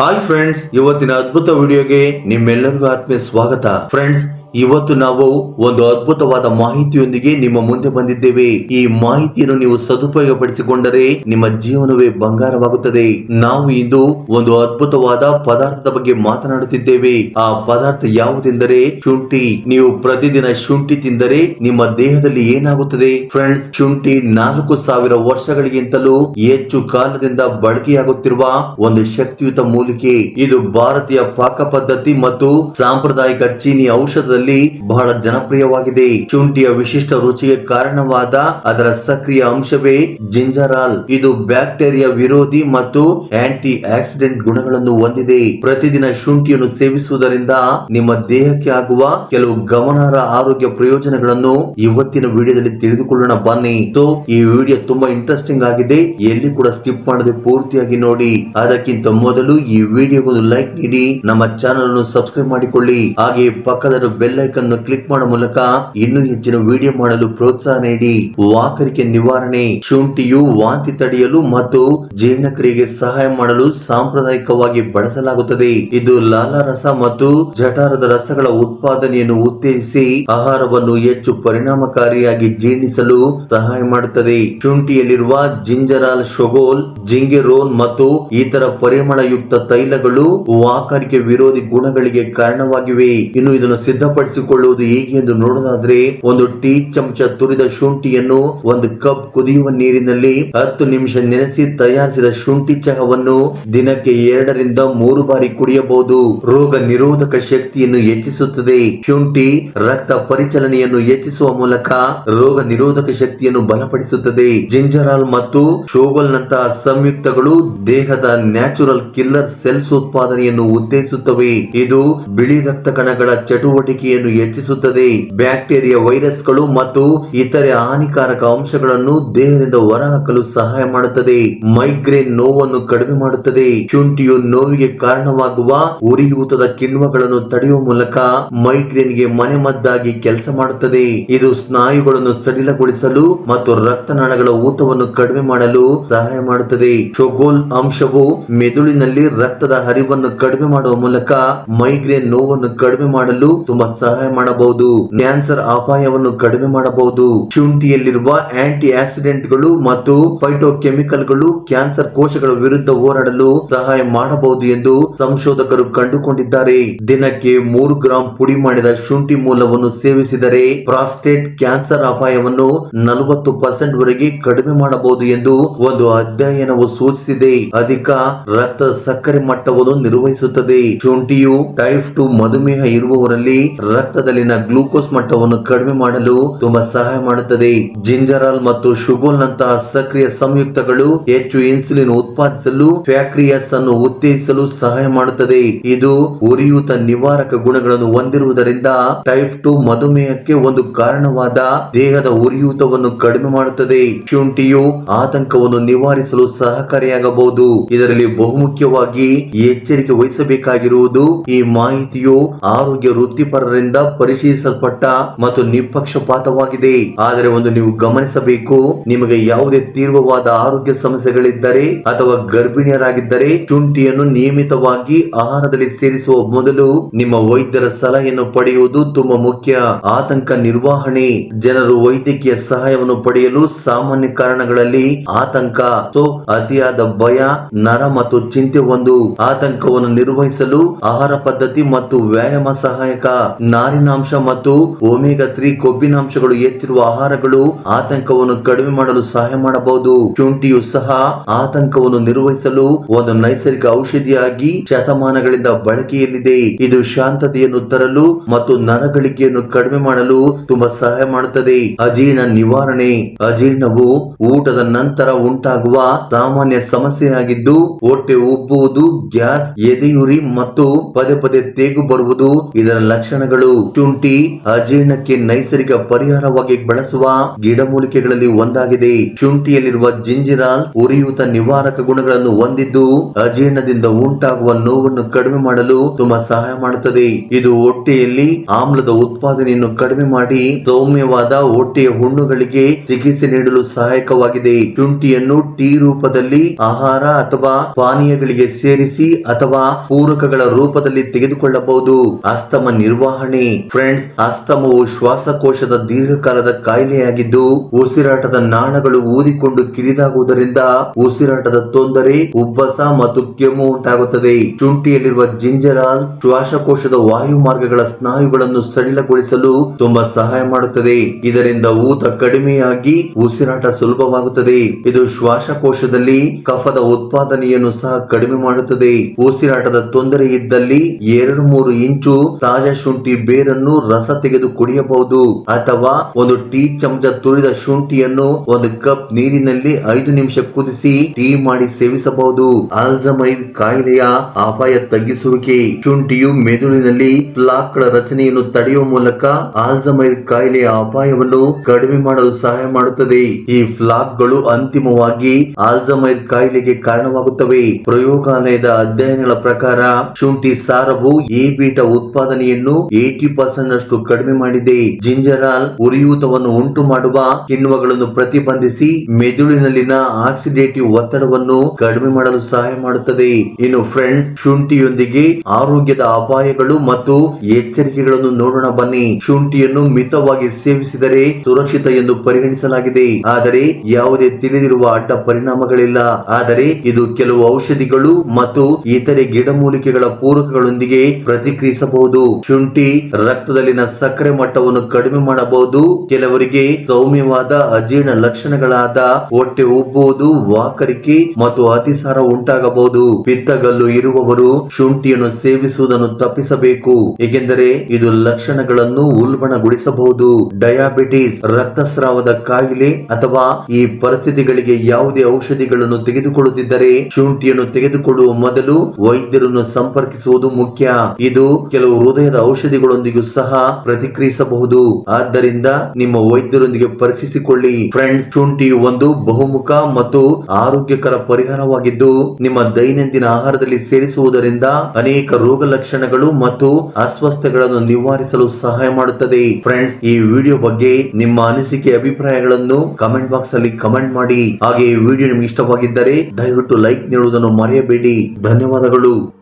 Hi friends ಇವತ್ತಿನ ಅದ್ಭುತ ವಿಡಿಯೋಗೆ ನಿಮ್ಮೆಲ್ಲರಿಗೂ ಆತ್ಮೀಯ ಸ್ವಾಗತ. ಫ್ರೆಂಡ್ಸ್ ಇವತ್ತು ನಾವು ಒಂದು ಅದ್ಭುತವಾದ ಮಾಹಿತಿಯೊಂದಿಗೆ ನಿಮ್ಮ ಮುಂದೆ ಬಂದಿದ್ದೇವೆ. ಈ ಮಾಹಿತಿಯನ್ನು ನೀವು ಸದುಪಯೋಗಪಡಿಸಿಕೊಂಡರೆ ನಿಮ್ಮ ಜೀವನವೇ ಬಂಗಾರವಾಗುತ್ತದೆ. ನಾವು ಇಂದು ಒಂದು ಅದ್ಭುತವಾದ ಪದಾರ್ಥದ ಬಗ್ಗೆ ಮಾತನಾಡುತ್ತಿದ್ದೇವೆ. ಆ ಪದಾರ್ಥ ಯಾವುದೆಂದರೆ ಶುಂಠಿ. ನೀವು ಪ್ರತಿದಿನ ಶುಂಠಿ ತಿಂದರೆ ನಿಮ್ಮ ದೇಹದಲ್ಲಿ ಏನಾಗುತ್ತದೆ? ಫ್ರೆಂಡ್ಸ್, ಶುಂಠಿ ನಾಲ್ಕು ಸಾವಿರ ವರ್ಷಗಳಿಗಿಂತಲೂ ಹೆಚ್ಚು ಕಾಲದಿಂದ ಬಳಕೆಯಾಗುತ್ತಿರುವ ಒಂದು ಶಕ್ತಿಯುತ ಮೂಲಿಕೆ. ಇದು ಭಾರತೀಯ ಪಾಕ ಪದ್ಧತಿ ಮತ್ತು ಸಾಂಪ್ರದಾಯಿಕ ಚೀನಿ ಔಷಧದಲ್ಲಿ ಬಹಳ ಜನಪ್ರಿಯವಾಗಿದೆ. ಶುಂಠಿಯ ವಿಶಿಷ್ಟ ರುಚಿಗೆ ಕಾರಣವಾದ ಅದರ ಸಕ್ರಿಯ ಅಂಶವೇ ಜಿಂಜರಾಲ್. ಇದು ಬ್ಯಾಕ್ಟೀರಿಯಾ ವಿರೋಧಿ ಮತ್ತು ಆಂಟಿ ಆಕ್ಸಿಡೆಂಟ್ ಗುಣಗಳನ್ನು ಹೊಂದಿದೆ. ಪ್ರತಿದಿನ ಶುಂಠಿಯನ್ನು ಸೇವಿಸುವುದರಿಂದ ನಿಮ್ಮ ದೇಹಕ್ಕೆ ಆಗುವ ಕೆಲವು ಗಮನಾರ್ಹ ಆರೋಗ್ಯ ಪ್ರಯೋಜನಗಳನ್ನು ಇವತ್ತಿನ ವಿಡಿಯೋದಲ್ಲಿ ತಿಳಿದುಕೊಳ್ಳೋಣ. ಬನ್ನಿ. ಸೊ ಈ ವಿಡಿಯೋ ತುಂಬಾ ಇಂಟ್ರೆಸ್ಟಿಂಗ್ ಆಗಿದೆ. ಎಲ್ಲಿ ಕೂಡ ಸ್ಕಿಪ್ ಮಾಡದೆ ಪೂರ್ತಿಯಾಗಿ ನೋಡಿ. ಅದಕ್ಕಿಂತ ಮೊದಲು ಈ ವಿಡಿಯೋಗೊಂದು ಲೈಕ್ ನೀಡಿ. ನಮ್ಮ ಚಾನಲ್ ಅನ್ನು ಸಬ್ಸ್ಕ್ರೈಬ್ ಮಾಡಿಕೊಳ್ಳಿ. ಹಾಗೆ ಪಕ್ಕದ ಬೆಲ್ ಐಕನ್ ಕ್ಲಿಕ್ ಮಾಡುವ ಮೂಲಕ ಇನ್ನೂ ಹೆಚ್ಚಿನ ವಿಡಿಯೋ ಮಾಡಲು ಪ್ರೋತ್ಸಾಹ ನೀಡಿ. ವಾಕರಿಕೆ ನಿವಾರಣೆ, ಶುಂಠಿಯು ವಾಂತಿ ತಡೆಯಲು ಮತ್ತು ಜೀರ್ಣಕ್ರಿಯೆಗೆ ಸಹಾಯ ಮಾಡಲು ಸಾಂಪ್ರದಾಯಿಕವಾಗಿ ಬಳಸಲಾಗುತ್ತದೆ. ಇದು ಲಾಲಾರಸ ಮತ್ತು ಜಠಾರದ ರಸಗಳ ಉತ್ಪಾದನೆಯನ್ನು ಉತ್ತೇಜಿಸಿ ಆಹಾರವನ್ನು ಹೆಚ್ಚು ಪರಿಣಾಮಕಾರಿಯಾಗಿ ಜೀರ್ಣಿಸಲು ಸಹಾಯ ಮಾಡುತ್ತದೆ. ಶುಂಠಿಯಲ್ಲಿರುವ ಜಿಂಜರಾಲ್, ಶೋಗೋಲ್ ಜಿಂಗೆರೋನ್ ಮತ್ತು ಇತರ ಪರಿಮಳಯುಕ್ತ ತೈಲಗಳು ವಾಕರಿಕೆ ವಿರೋಧಿ ಗುಣಗಳಿಗೆ ಕಾರಣವಾಗಿವೆ. ಇನ್ನು ಇದನ್ನು ಸಿದ್ಧಪಡಿಸಿಕೊಳ್ಳುವುದು ಹೇಗೆ ಎಂದು ನೋಡೋದಾದ್ರೆ, ಒಂದು ಟೀ ಚಮಚ ತುರಿದ ಶುಂಠಿಯನ್ನು ಒಂದು ಕಪ್ ಕುದಿಯುವ ನೀರಿನಲ್ಲಿ ಹತ್ತು ನಿಮಿಷ ನೆನೆಸಿ ತಯಾರಿಸಿದ ಶುಂಠಿ ಚಹವನ್ನು ದಿನಕ್ಕೆ ಎರಡರಿಂದ ಮೂರು ಬಾರಿ ಕುಡಿಯಬಹುದು. ರೋಗ ನಿರೋಧಕ ಶಕ್ತಿಯನ್ನು ಹೆಚ್ಚಿಸುತ್ತದೆ. ಶುಂಠಿ ರಕ್ತ ಪರಿಚಲನೆಯನ್ನು ಹೆಚ್ಚಿಸುವ ಮೂಲಕ ರೋಗ ನಿರೋಧಕ ಶಕ್ತಿಯನ್ನು ಬಲಪಡಿಸುತ್ತದೆ. ಜಿಂಜರಾಲ್ ಮತ್ತು ಶೋಗಲ್ ನಂತಹ ಸಂಯುಕ್ತಗಳು ದೇಹದ ನ್ಯಾಚುರಲ್ ಕಿಲ್ಲರ್ ಸೆಲ್ಸ್ ಉತ್ಪಾದನೆಯನ್ನು ಉತ್ತೇಜಿಸುತ್ತವೆ. ಇದು ಬಿಳಿ ರಕ್ತ ಕಣಗಳ ಚಟುವಟಿಕೆಯನ್ನು ಹೆಚ್ಚಿಸುತ್ತದೆ. ಬ್ಯಾಕ್ಟೀರಿಯಾ ವೈರಸ್ಗಳು ಮತ್ತು ಇತರೆ ಹಾನಿಕಾರಕ ಅಂಶಗಳನ್ನು ದೇಹದಿಂದ ಹೊರಹಾಕಲು ಸಹಾಯ ಮಾಡುತ್ತದೆ. ಮೈಗ್ರೇನ್ ನೋವನ್ನು ಕಡಿಮೆ ಮಾಡುತ್ತದೆ. ಶುಂಠಿಯು ನೋವಿಗೆ ಕಾರಣವಾಗುವ ಉರಿಯೂತದ ಕಿಣ್ವಗಳನ್ನು ತಡೆಯುವ ಮೂಲಕ ಮೈಗ್ರೇನ್ಗೆ ಮನೆಮದ್ದಾಗಿ ಕೆಲಸ ಮಾಡುತ್ತದೆ. ಇದು ಸ್ನಾಯುಗಳನ್ನು ಸಡಿಲಗೊಳಿಸಲು ಮತ್ತು ರಕ್ತನಾಳಗಳ ಊತವನ್ನು ಕಡಿಮೆ ಮಾಡಲು ಸಹಾಯ ಮಾಡುತ್ತದೆ. ಶೊಗೋಲ್ ಅಂಶವು ಮೆದುಳಿನಲ್ಲಿ ರಕ್ತದ ಹರಿವನ್ನು ಕಡಿಮೆ ಮಾಡುವ ಮೂಲಕ ಮೈಗ್ರೇನ್ ನೋವನ್ನು ಕಡಿಮೆ ಮಾಡಲು ತುಂಬಾ ಸಹಾಯ ಮಾಡಬಹುದು. ಕ್ಯಾನ್ಸರ್ ಅಪಾಯವನ್ನು ಕಡಿಮೆ ಮಾಡಬಹುದು. ಶುಂಠಿಯಲ್ಲಿರುವ ಆಂಟಿ ಆಕ್ಸಿಡೆಂಟ್ಗಳು ಮತ್ತು ಫೈಟೋಕೆಮಿಕಲ್ಗಳು ಕ್ಯಾನ್ಸರ್ ಕೋಶಗಳ ವಿರುದ್ಧ ಹೋರಾಡಲು ಸಹಾಯ ಮಾಡಬಹುದು ಎಂದು ಸಂಶೋಧಕರು ಕಂಡುಕೊಂಡಿದ್ದಾರೆ. ದಿನಕ್ಕೆ ಮೂರು ಗ್ರಾಂ ಪುಡಿ ಮಾಡಿದ ಶುಂಠಿ ಮೂಲವನ್ನು ಸೇವಿಸಿದರೆ ಪ್ರಾಸ್ಟೇಟ್ ಕ್ಯಾನ್ಸರ್ ಅಪಾಯವನ್ನು ನಲವತ್ತು ಪರ್ಸೆಂಟ್ ವರೆಗೆ ಕಡಿಮೆ ಮಾಡಬಹುದು ಎಂದು ಒಂದು ಅಧ್ಯಯನವು ಸೂಚಿಸಿದೆ. ಅಧಿಕ ರಕ್ತ ಸಕ್ಕರೆ ಮಟ್ಟವನ್ನು ನಿರ್ವಹಿಸುತ್ತದೆ. ಶುಂಠಿಯು ಟೈಪ್ ಟು ಮಧುಮೇಹ ಇರುವವರಲ್ಲಿ ರಕ್ತದಲ್ಲಿನ ಗ್ಲೂಕೋಸ್ ಮಟ್ಟವನ್ನು ಕಡಿಮೆ ಮಾಡಲು ತುಂಬಾ ಸಹಾಯ ಮಾಡುತ್ತದೆ. ಜಿಂಜರಾಲ್ ಮತ್ತು ಶುಗೋಲ್ ನಂತಹ ಸಕ್ರಿಯ ಸಂಯುಕ್ತಗಳು ಹೆಚ್ಚು ಇನ್ಸುಲಿನ್ ಉತ್ಪಾದಿಸಲು ಫ್ಯಾಕ್ರಿಯಸ್ ಅನ್ನು ಉತ್ತೇಜಿಸಲು ಸಹಾಯ ಮಾಡುತ್ತದೆ. ಇದು ಉರಿಯೂತ ನಿವಾರಕ ಗುಣಗಳನ್ನು ಹೊಂದಿರುವುದರಿಂದ ಟೈಪ್ ಟು ಮಧುಮೇಹಕ್ಕೆ ಒಂದು ಕಾರಣವಾದ ದೇಹದ ಉರಿಯೂತವನ್ನು ಕಡಿಮೆ ಮಾಡುತ್ತದೆ. ಶುಂಠಿಯು ಆತಂಕವನ್ನು ನಿವಾರಿಸಲು ಸಹಕಾರಿಯಾಗಬಹುದು. ಇದರಲ್ಲಿ ಬಹುಮುಖ್ಯವಾಗಿ ಎಚ್ಚರಿಕೆ ವಹಿಸಬೇಕಾಗಿರುವುದು ಈ ಮಾಹಿತಿಯು ಆರೋಗ್ಯ ವೃತ್ತಿಪರರಿಂದ ಪರಿಶೀಲಿಸಲ್ಪಟ್ಟ ಮತ್ತು ನಿಷ್ಪಕ್ಷಪಾತವಾಗಿದೆ. ಆದರೆ ಒಂದು ನೀವು ಗಮನಿಸಬೇಕು, ನಿಮಗೆ ಯಾವುದೇ ತೀವ್ರವಾದ ಆರೋಗ್ಯ ಸಮಸ್ಯೆಗಳಿದ್ದರೆ ಅಥವಾ ಗರ್ಭಿಣಿಯರಾಗಿದ್ದರೆ ಶುಂಠಿಯನ್ನು ನಿಯಮಿತವಾಗಿ ಆಹಾರದಲ್ಲಿ ಸೇರಿಸುವ ಮೊದಲು ನಿಮ್ಮ ವೈದ್ಯರ ಸಲಹೆಯನ್ನು ಪಡೆಯುವುದು ತುಂಬಾ ಮುಖ್ಯ. ಆತಂಕ ನಿರ್ವಹಣೆ, ಜನರು ವೈದ್ಯಕೀಯ ಸಹಾಯವನ್ನು ಪಡೆಯಲು ಸಾಮಾನ್ಯ ಕಾರಣಗಳಲ್ಲಿ ಆತಂಕ ಅತಿಯಾದ ಭಯ, ನರ ಮತ್ತು ಚಿಂತೆ ಒಂದು. ಆತಂಕವನ್ನು ನಿರ್ವಹಿಸಲು ಆಹಾರ ಪದ್ಧತಿ ಮತ್ತು ವ್ಯಾಯಾಮ ಸಹಾಯಕ. ನಾರಿನಾಂಶ ಮತ್ತು ಒಮೆಗಾ ತ್ರೀ ಕೊಬ್ಬಿನಾಂಶಗಳು ಹೆಚ್ಚಿರುವ ಆಹಾರಗಳು ಆತಂಕವನ್ನು ಕಡಿಮೆ ಮಾಡಲು ಸಹಾಯ ಮಾಡಬಹುದು. ಶುಂಠಿಯು ಸಹ ಆತಂಕವನ್ನು ನಿರ್ವಹಿಸಲು ಒಂದು ನೈಸರ್ಗಿಕ ಔಷಧಿಯಾಗಿ ಶತಮಾನಗಳಿಂದ ಬಳಕೆಯಲ್ಲಿದೆ. ಇದು ಶಾಂತತೆಯನ್ನು ತರಲು ಮತ್ತು ನರಗಳಿಕೆಯನ್ನು ಕಡಿಮೆ ಮಾಡಲು ತುಂಬಾ ಸಹಾಯ ಮಾಡುತ್ತದೆ. ಅಜೀರ್ಣ ನಿವಾರಣೆ. ಅಜೀರ್ಣವು ಊಟದ ನಂತರ ಉಂಟಾಗುವ ಸಾಮಾನ್ಯ ಸಮಸ್ಯೆಯಾಗಿದ್ದು, ಹೊಟ್ಟೆ ಉಬ್ಬುವುದು, ಗ್ಯಾಸ್, ಎದೆಯುರಿ ಮತ್ತು ಪದೇ ಪದೇ ತೇಗು ಬರುವುದು ಇದರ ಲಕ್ಷಣಗಳು. ಲಕ್ಷಣಗಳು ಶುಂಠಿ ಅಜೀರ್ಣಕ್ಕೆ ನೈಸರ್ಗಿಕ ಪರಿಹಾರವಾಗಿ ಬಳಸುವ ಗಿಡಮೂಲಿಕೆಗಳಲ್ಲಿ ಒಂದಾಗಿದೆ. ಶುಂಠಿಯಲ್ಲಿರುವ ಜಿಂಜಿರಾಲ್ ಉರಿಯೂತ ನಿವಾರಕ ಗುಣಗಳನ್ನು ಹೊಂದಿದ್ದು, ಅಜೀರ್ಣದಿಂದ ಉಂಟಾಗುವ ನೋವನ್ನು ಕಡಿಮೆ ಮಾಡಲು ತುಂಬಾ ಸಹಾಯ ಮಾಡುತ್ತದೆ. ಇದು ಹೊಟ್ಟೆಯಲ್ಲಿ ಆಮ್ಲದ ಉತ್ಪಾದನೆಯನ್ನು ಕಡಿಮೆ ಮಾಡಿ ಸೌಮ್ಯವಾದ ಹೊಟ್ಟೆಯ ಹುಣ್ಣುಗಳಿಗೆ ಚಿಕಿತ್ಸೆ ನೀಡಲು ಸಹಾಯಕವಾಗಿದೆ. ಶುಂಠಿಯನ್ನು ಟೀ ರೂಪದಲ್ಲಿ ಆಹಾರ ಅಥವಾ ಪಾನೀಯಗಳಿಗೆ ಸೇರಿಸಿ ಅಥವಾ ಪೂರಕಗಳ ರೂಪದಲ್ಲಿ ತೆಗೆದುಕೊಳ್ಳಬಹುದು. ಅಸ್ತಮ ನಿರ್ವಹಣೆ ಫ್ರೆಂಡ್ಸ್, ಅಸ್ತಮವು ಶ್ವಾಸಕೋಶದ ದೀರ್ಘಕಾಲದ ಕಾಯಿಲೆಯಾಗಿದ್ದು, ಉಸಿರಾಟದ ನಾಳಗಳು ಊದಿಕೊಂಡು ಕಿರಿದಾಗುವುದರಿಂದ ಉಸಿರಾಟದ ತೊಂದರೆ, ಉಬ್ಬಸ ಮತ್ತು ಕೆಮ್ಮು ಉಂಟಾಗುತ್ತದೆ. ಶುಂಠಿಯಲ್ಲಿರುವ ಜಿಂಜರಾಲ್ ಶ್ವಾಸಕೋಶದ ವಾಯು ಮಾರ್ಗಗಳ ಸ್ನಾಯುಗಳನ್ನು ಸಡಿಲಗೊಳಿಸಲು ತುಂಬಾ ಸಹಾಯ ಮಾಡುತ್ತದೆ. ಇದರಿಂದ ಊತ ಕಡಿಮೆಯಾಗಿ ಉಸಿರಾಟ ಸುಲಭವಾಗುತ್ತದೆ. ಇದು ಶ್ವಾಸಕೋಶದಲ್ಲಿ ಕಫದ ಉತ್ಪಾದನೆಯನ್ನು ಸಹ ಕಡಿಮೆ ಮಾಡುತ್ತದೆ. ಉಸಿರಾಟದ ತೊಂದರೆ ಇದ್ದಲ್ಲಿ ಎರಡು ಮೂರು ಇಂಚು ತಾಜಾ ಶುಂಠಿ ಬೇರನ್ನು ರಸ ತೆಗೆದು ಕುಡಿಯಬಹುದು ಅಥವಾ ಒಂದು ಟೀ ಚಮಚ ತುರಿದ ಶುಂಠಿಯನ್ನು ಒಂದು ಕಪ್ ನೀರಿನಲ್ಲಿ ಐದು ನಿಮಿಷ ಕುದಿಸಿ ಟೀ ಮಾಡಿ ಸೇವಿಸಬಹುದು. ಆಲ್ಝಮೈನ್ ಕಾಯಿಲೆಯ ಅಪಾಯ ತಗ್ಗಿಸುವಿಕೆ. ಶುಂಠಿಯು ಮೆದುಳಿನಲ್ಲಿ ಪ್ಲಾಕ್ಗಳ ರಚನೆಯನ್ನು ತಡೆಯುವ ಮೂಲಕ ಆಲ್ಝಮೈನ್ ಕಾಯಿಲೆಯ ಅಪಾಯವನ್ನು ಕಡಿಮೆ ಮಾಡಲು ಸಹಾಯ ಮಾಡುತ್ತದೆ. ಈ ಫ್ಲಾಕ್ಗಳು ಅಂತಿಮವಾಗಿ ಆಲ್ಝಮೈನ್ ಕಾಯಿಲೆಗೆ ಕಾರಣವಾಗುತ್ತವೆ. ಪ್ರಯೋಗಾಲಯದ ಅಧ್ಯಯನಗಳ ಪ್ರಕಾರ ಶುಂಠಿ ಸಾರವು ಎ ಬೀಟ ಉತ್ಪಾದನೆಯನ್ನು ಏಟಿ ಪರ್ಸೆಂಟ್ ಅಷ್ಟು ಕಡಿಮೆ ಮಾಡಿದೆ. ಜಿಂಜರಾಲ್ ಉರಿಯೂತವನ್ನು ಉಂಟು ಮಾಡುವ ಕಿಣ್ವಗಳನ್ನು ಪ್ರತಿಬಂಧಿಸಿ ಮೆದುಳಿನಲ್ಲಿನ ಆಕ್ಸಿಡೇಟಿವ್ ಒತ್ತಡವನ್ನು ಕಡಿಮೆ ಮಾಡಲು ಸಹಾಯ ಮಾಡುತ್ತದೆ. ಇನ್ನು ಫ್ರೆಂಡ್ಸ್, ಶುಂಠಿಯೊಂದಿಗೆ ಆರೋಗ್ಯದ ಅಪಾಯಗಳು ಮತ್ತು ಎಚ್ಚರಿಕೆಗಳನ್ನು ನೋಡೋಣ ಬನ್ನಿ. ಶುಂಠಿಯನ್ನು ಮಿತವಾಗಿ ಸೇವಿಸಿದರೆ ಸುರಕ್ಷಿತ ಎಂದು ಪರಿಗಣಿಸಲಾಗಿದೆ. ಆದರೆ ಯಾವುದೇ ತಿಳಿದಿರುವ ಅಡ್ಡ ಪರಿಣಾಮಗಳಿಲ್ಲ. ಆದರೆ ಇದು ಕೆಲವು ಔಷಧಿಗಳು ಮತ್ತು ಇತರೆ ಗಿಡಮೂಲಿಕೆಗಳ ಪೂರಕಗಳೊಂದಿಗೆ ಪ್ರತಿಕ್ರಿಯಿಸಬಹುದು. ಶುಂಠಿ ರಕ್ತದಲ್ಲಿನ ಸಕ್ಕರೆ ಮಟ್ಟವನ್ನು ಕಡಿಮೆ ಮಾಡಬಹುದು. ಕೆಲವರಿಗೆ ಸೌಮ್ಯವಾದ ಅಜೀರ್ಣ ಲಕ್ಷಣಗಳಾದ ಹೊಟ್ಟೆ ಉಬ್ಬುವುದು, ವಾಕರಿಕೆ ಮತ್ತು ಅತಿಸಾರ ಉಂಟಾಗಬಹುದು. ಪಿತ್ತಗಲ್ಲು ಇರುವವರು ಶುಂಠಿಯನ್ನು ಸೇವಿಸುವುದನ್ನು ತಪ್ಪಿಸಬೇಕು. ಏಕೆಂದರೆ ಇದು ಲಕ್ಷಣಗಳನ್ನು ಉಲ್ಬಣಗೊಳಿಸಬಹುದು. ಡಯಾಬಿಟಿಸ್, ರಕ್ತಸ್ರಾವದ ಕಾಯಿಲೆ ಅಥವಾ ಈ ಪರಿಸ್ಥಿತಿಗಳಿಗೆ ಯಾವುದೇ ಔಷಧಿಗಳನ್ನು ತೆಗೆದುಕೊಳ್ಳುತ್ತಿದ್ದರೆ ಶುಂಠಿಯನ್ನು ತೆಗೆದುಕೊಳ್ಳುವ ಮೊದಲು ವೈದ್ಯರನ್ನು ಸಂಪರ್ಕಿಸುವುದು ಮುಖ್ಯ. ಇದು ಕೆಲವು ಹೃದಯದ ಔಷಧಿಗಳೊಂದಿಗೂ ಸಹ ಪ್ರತಿಕ್ರಿಯಿಸಬಹುದು. ಆದ್ದರಿಂದ ನಿಮ್ಮ ವೈದ್ಯರೊಂದಿಗೆ ಪರೀಕ್ಷಿಸಿಕೊಳ್ಳಿ. ಫ್ರೆಂಡ್ಸ್, ಶುಂಠಿಯು ಒಂದು ಬಹುಮುಖ ಮತ್ತು ಆರೋಗ್ಯಕರ ಪರಿಹಾರವಾಗಿದ್ದು, ನಿಮ್ಮ ದೈನಂದಿನ ಆಹಾರದಲ್ಲಿ ಸೇರಿಸುವುದರಿಂದ ಅನೇಕ ರೋಗ ಲಕ್ಷಣಗಳು ಮತ್ತು ಅಸ್ವಸ್ಥಗಳನ್ನು ನಿವಾರಿಸಲು ಸಹಾಯ ಮಾಡುತ್ತದೆ. ಫ್ರೆಂಡ್ಸ್, ಈ ವಿಡಿಯೋ ಬಗ್ಗೆ ನಿಮ್ಮ ಅನಿಸಿಕೆ, ಅಭಿಪ್ರಾಯಗಳನ್ನು ಕಮೆಂಟ್ ಬಾಕ್ಸ್ ಅಲ್ಲಿ ಕಮೆಂಟ್ ಮಾಡಿ. ಹಾಗೆ ಈ ವಿಡಿಯೋ ನಿಮ್ಗೆ ಇಷ್ಟವಾಗಿದ್ದರೆ ದಯವಿಟ್ಟು ಲೈಕ್ ನೀಡುವುದನ್ನು ಮರೆಯಬೇಡಿ. ಧನ್ಯವಾದಗಳು.